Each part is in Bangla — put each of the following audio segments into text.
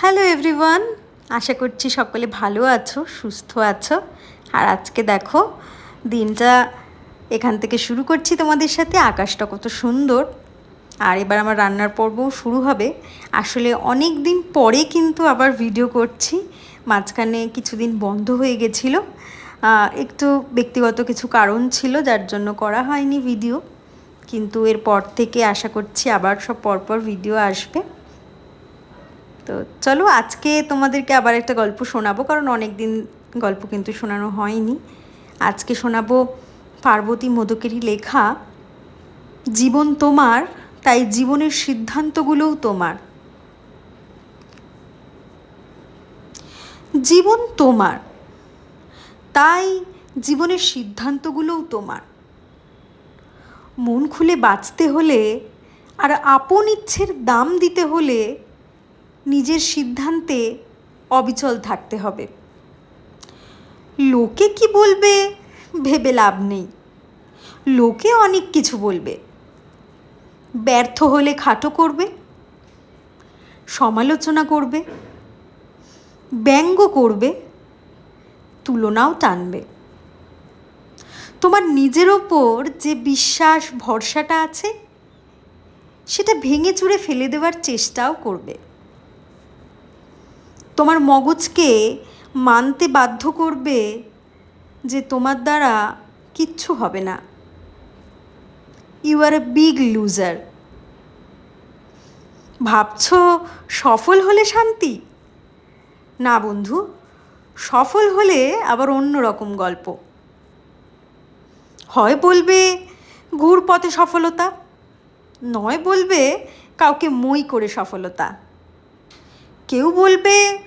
হ্যালো এভরিওয়ান আশা করছি সকলে ভালো আছো, সুস্থ আছো। আর আজকে দেখো, দিনটা এখান থেকে শুরু করছি তোমাদের সাথে। আকাশটা কত সুন্দর। আর এবার আমার রান্নার পর্বও শুরু হবে। আসলে অনেক দিন পরে কিন্তু আবার ভিডিও করছি। মাঝখানে কিছুদিন বন্ধ হয়ে গেছিল। একটু ব্যক্তিগত কিছু কারণ ছিল, যার জন্য করা হয়নি ভিডিও কিন্তু এরপর থেকে আশা করছি আবার সব পরপর ভিডিও আসবে। তো চলো আজকে তোমাদেরকে আবার একটা গল্প শোনাবো, কারণ অনেক দিন গল্প কিন্তু শোনানো হয়নি। আজকে শোনাবো পার্বতী মোদকেরই লেখা, জীবন তোমার, তাই জীবনের সিদ্ধান্তগুলোও তোমার। জীবন তোমার, তাই জীবনের সিদ্ধান্তগুলোও তোমার। মন খুলে বাঁচতে হলে আর আপন ইচ্ছের দাম দিতে হলে নিজের সিদ্ধান্তে অবিচল থাকতে হবে। লোকে কি বলবে? ভেবে লাভ নেই। লোকে অনেক কিছু বলবে। ব্যর্থ হলে খাটো করবে। সমালোচনা করবে। ব্যঙ্গ করবে। তুলনাও টানবে। তোমার নিজের ওপর যে বিশ্বাস, ভরসাটা আছে, সেটা ভেঙে চুরে ফেলে দেওয়ার চেষ্টাও করবে। তোমার মগজকে মানতে বাধ্য করবে যে তোমার দ্বারা কিচ্ছু হবে না। You are a big loser ভাবছ সফল হলে শান্তি? না বন্ধু, সফল হলে আবার অন্য রকম গল্প। হয় বলবে ঘুর পথে সফলতা, নয় বলবে কাউকে মই করে সফলতা। কেউ বলবে,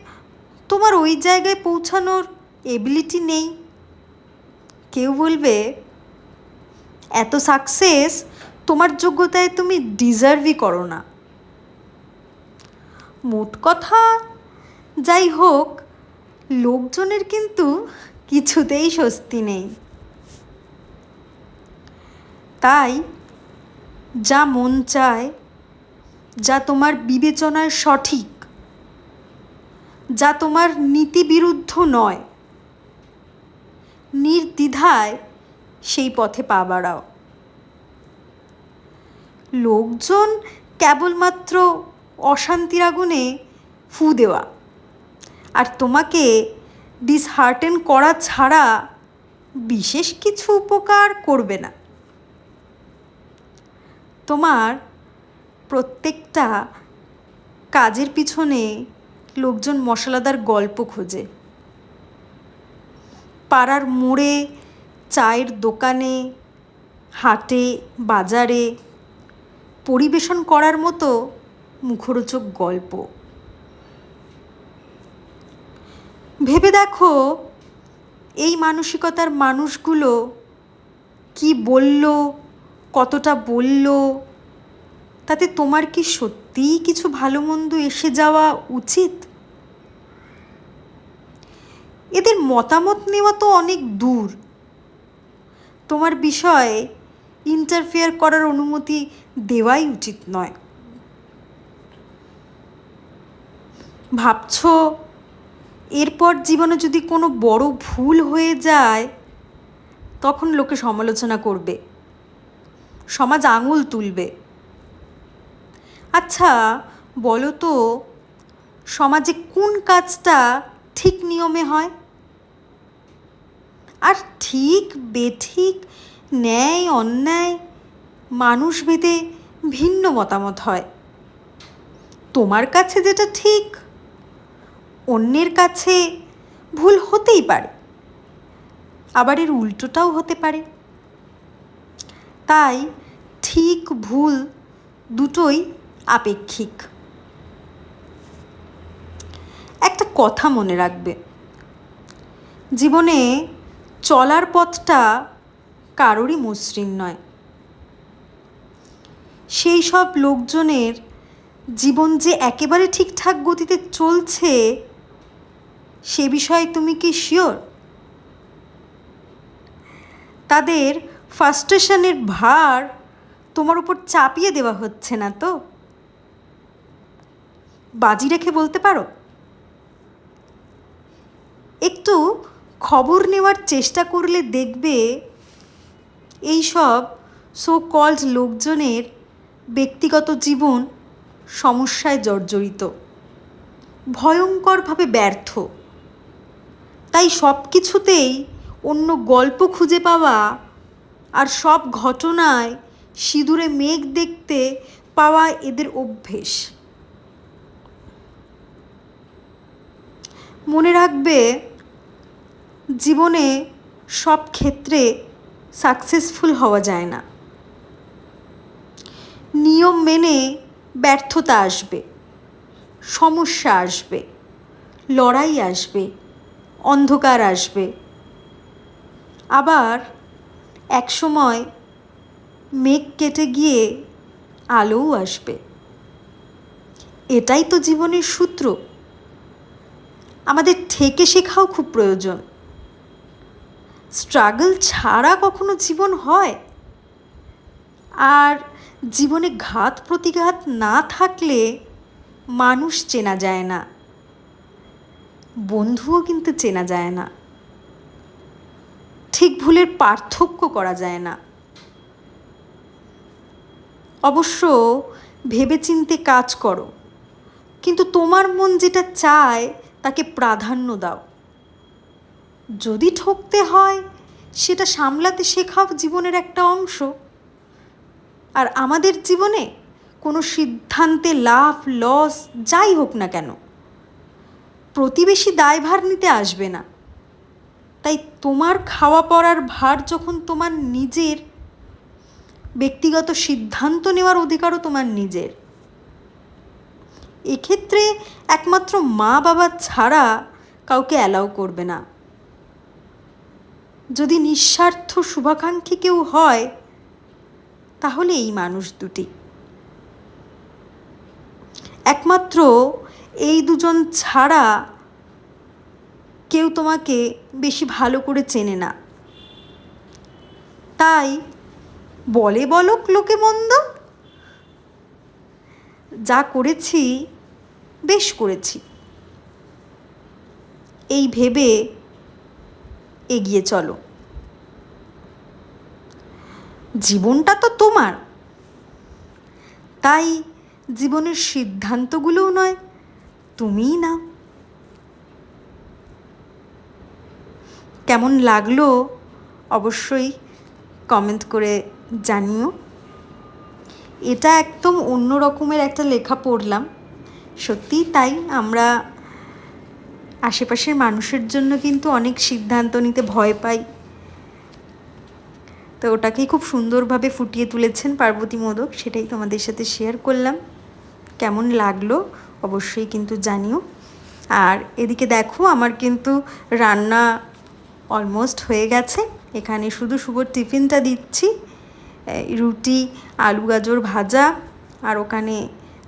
তোমার ওই জায়গায় পৌঁছানোর এবিলিটি নেই। কেউ বলবে, এত সাকসেস তোমার যোগ্যতায় তুমি ডিজার্ভই করো না। মোট কথা, যাই হোক, লোকজনের কিন্তু কিছুতেই স্বস্তি নেই। তাই, যা মন চায়, যা তোমার বিবেচনায় সঠিক যা তোমার নীতিবিরুদ্ধ নয়। নির্দ্বিধায় সেই পথে পা বাড়াও। লোকজন কেবলমাত্র অশান্তির আগুনে ফু দেওয়া আর তোমাকে ডিসহার্টেন করা ছাড়া বিশেষ কিছু উপকার করবে না। তোমার প্রত্যেকটা কাজের পিছনে লোকজন মশলাদার গল্প খোঁজে। পাড়ার মোড়ে, চায়ের দোকানে, হাটে, বাজারে, পরিবেশন করার মতো মুখরোচক গল্প। ভেবে দেখো, এই মানসিকতার মানুষগুলো কি বলল, কতটা বলল, তাতে তোমার কি সত্যিই কিছু ভালো মন্দ এসে যাওয়া উচিত? এদের মতামত নেওয়া তো অনেক দূর। তোমার বিষয়ে ইন্টারফেয়ার করার অনুমতি দেওয়াই উচিত নয়। ভাবছ, এরপর জীবনে যদি কোনো বড় ভুল হয়ে যায়, তখন লোকে সমালোচনা করবে। সমাজ আঙুল তুলবে। আচ্ছা বলো তো, সমাজে কোন কাজটা ঠিক নিয়মে হয়? আর ঠিক বেঠিক ন্যায়, অন্যায়, মানুষ ভেদে ভিন্ন মতামত হয়। তোমার কাছে যেটা ঠিক, অন্যের কাছে ভুল হতেই পারে। আবার এর উল্টোটাও হতে পারে। তাই ঠিক ভুল দুটোই আপেক্ষিক। একটা কথা মনে রাখবে। জীবনে চলার পথটা কারোরই মসৃণ নয়। সেই সব লোকজনের জীবন যে একেবারে ঠিকঠাক গতিতে চলছে, সে বিষয়ে তুমি কি শিওর তাদের ফার্স্টেশনের ভার তোমার উপর চাপিয়ে দেওয়া হচ্ছে না তো? বাজি রেখে বলতে পারো? একটু খবর নেওয়ার চেষ্টা করলে দেখবে এই সব সো কল্ড লোকজনের ব্যক্তিগত জীবন সমস্যায় জর্জরিত, ভয়ঙ্করভাবে ব্যর্থ। তাই সব কিছুতেই অন্য গল্প খুঁজে পাওয়া আর সব ঘটনায় সিঁদুরে মেঘ দেখতে পাওয়া এদের অভ্যেস। মনে রাখবে জীবনে সব ক্ষেত্রে সাকসেসফুল হওয়া যায় না। নিয়ম মেনে ব্যর্থতা আসবে, সমস্যা আসবে, লড়াই আসবে, অন্ধকার আসবে। আবার একসময় মেঘ কেটে গিয়ে আলোও আসবে। এটাই তো জীবনের সূত্র। আমাদের থেকে শেখাও খুব প্রয়োজন। স্ট্রাগল ছাড়া কখনো জীবন হয়? আর জীবনে ঘাত প্রতিঘাত না থাকলে মানুষ চেনা যায় না। বন্ধুও কিন্তু চেনা যায় না। ঠিক ভুলের পার্থক্য করা যায় না। অবশ্য ভেবেচিন্তে কাজ করো, কিন্তু তোমার মন যেটা চায় তাকে প্রাধান্য দাও। যদি ঠকতে হয়, সেটা সামলাতে শেখাও জীবনের একটা অংশ। আর আমাদের জীবনে কোনো সিদ্ধান্তে লাভ, লস যাই হোক না কেন, প্রতিবেশী দায়ভার নিতে আসবে না। তাই তোমার খাওয়া পড়ার ভার যখন তোমার নিজের, ব্যক্তিগত সিদ্ধান্ত নেওয়ার অধিকারও তোমার নিজের। এক্ষেত্রে একমাত্র মা বাবা ছাড়া কাউকে অ্যালাউ করবে না। যদি নিঃস্বার্থ শুভাকাঙ্ক্ষী কেউ হয়, তাহলে এই মানুষ দুটি। একমাত্র এই দুজন ছাড়া কেউ তোমাকে বেশি ভালো করে চেনে না। তাই বলে বলক লোকে মন্দ। যা করেছি, বেশ করেছি। এই ভেবে এগিয়ে চলো। জীবনটা তো তোমার। তাই জীবনের সিদ্ধান্তগুলোও নয়, তুমিই না কেমন লাগল অবশ্যই কমেন্ট করে জানিও। এটা একদম অন্য রকমের একটা লেখা পড়লাম। সত্যিই তাই আমরা আশেপাশের মানুষের জন্য কিন্তু অনেক সিদ্ধান্ত নিতে ভয় পাই। তো ওটাকেই খুব সুন্দরভাবে ফুটিয়ে তুলেছেন পার্বতী মোদক, সেটাই তোমাদের সাথে শেয়ার করলাম। কেমন লাগল অবশ্যই কিন্তু জানিও। আর এদিকে দেখো, আমার কিন্তু রান্না অলমোস্ট হয়ে গেছে। এখানে শুধু শুভর টিফিনটা দিচ্ছি রুটি, আলু, গাজর ভাজা, আর ওখানে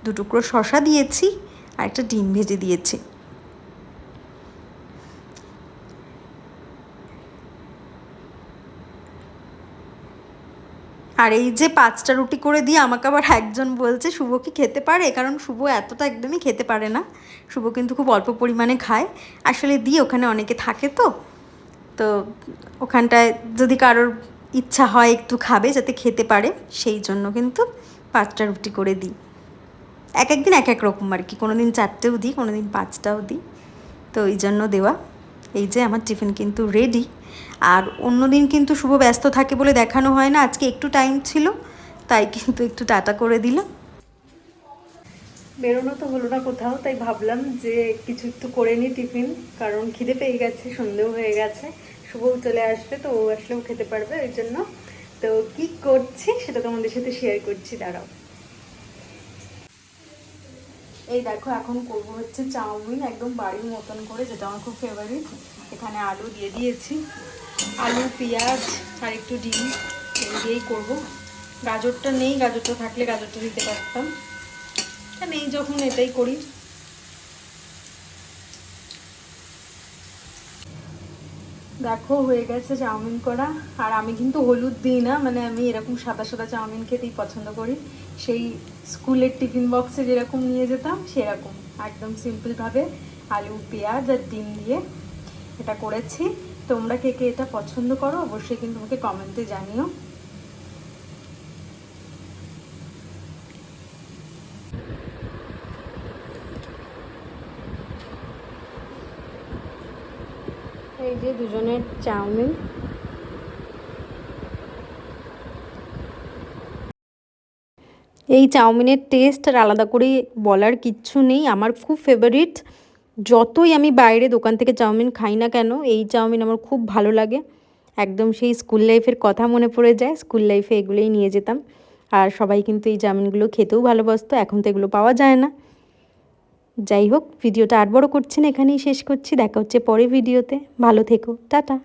দুটুকরো শশা দিয়েছি, আর একটা ডিম ভেজে দিয়েছি। আর এই যে পাঁচটা রুটি করে দিয়ে আমাকে আবার একজন বলছে, শুভ কি খেতে পারে? কারণ শুভ এতটা একদমই খেতে পারে না। শুভ কিন্তু খুব অল্প পরিমাণে খায়। আসলে দিয়ে ওখানে অনেকে থাকে তো। তো ওখানটায় যদি কারোর ইচ্ছা হয় একটু খাবে যাতে খেতে পারে, সেই জন্য কিন্তু পাঁচটা রুটি করে দিই। এক একদিন এক এক রকম আর কি। কোনো দিন চারটেও দিই কোনো দিন পাঁচটাও দিই। তো এই জন্য দেওয়া। এই যে আমার টিফিন কিন্তু রেডি আর অন্য দিন কিন্তু শুভ ব্যস্ত থাকে বলে দেখানো হয় না, আজকে একটু টাইম ছিল, তাই কিন্তু একটু টাটা করে দিল বেরোনো তো হলো না কোথাও, তাই ভাবলাম যে কিছু একটু করে নিই টিফিন, কারণ খিদে পেয়ে গেছে, সন্ধেও হয়ে গেছে। শুভও চলে আসবে, তো ও আসলেও খেতে পারবে ওই জন্য। তো কি করছি সেটা তোমাদের সাথে শেয়ার করছি, দাঁড়াও। এই দেখো, এখন করব হচ্ছে চাউমিন, একদম বাড়ির মতন করে, যেটা আমার খুব ফেভারিট এখানে আলু দিয়ে দিয়েছি। আলু, পেঁয়াজ আর একটু ডিম এই দিয়েই করব। গাজরটা নেই, গাজরটা থাকলে গাজরটা দিতে পারতাম। নেই, যখন এটাই করি। দেখো, হয়ে গেছে চাউমিন করা। আর আমি কিন্তু হলুদ দিই না মানে আমি এরকম সাদা সাদা চাউমিন খেতেই পছন্দ করি। সেই স্কুলের টিফিন বক্সে যেরকম নিয়ে যেতাম, সেরকম। একদম সিম্পলভাবে আলু, পেঁয়াজ আর ডিম দিয়ে এটা করেছি। তোমরা কে কে এটা পছন্দ করো, অবশ্যই কিন্তু আমাকে কমেন্টে জানিও। এই যে দুজনের চাউমিন। এই চাউমিনের টেস্ট আর আলাদা করে বলার কিচ্ছু নেই। আমার খুব ফেভারিট যতই আমি বাইরে দোকান থেকে চাউমিন খাই না কেন, এই চাউমিন আমার খুব ভালো লাগে। একদম সেই স্কুল লাইফের কথা মনে পড়ে যায়, স্কুল লাইফে এগুলোই নিয়ে যেতাম। আর সবাই কিন্তু এই চাউমিনগুলো খেতেও ভালোবাসতো, এখন তো এগুলো পাওয়া যায় না। যাই হোক, ভিডিওটা আর বড় করছেন এখানেই শেষ করছি, দেখা হচ্ছে পরে ভিডিওতে ভালো থেকো, টাটা।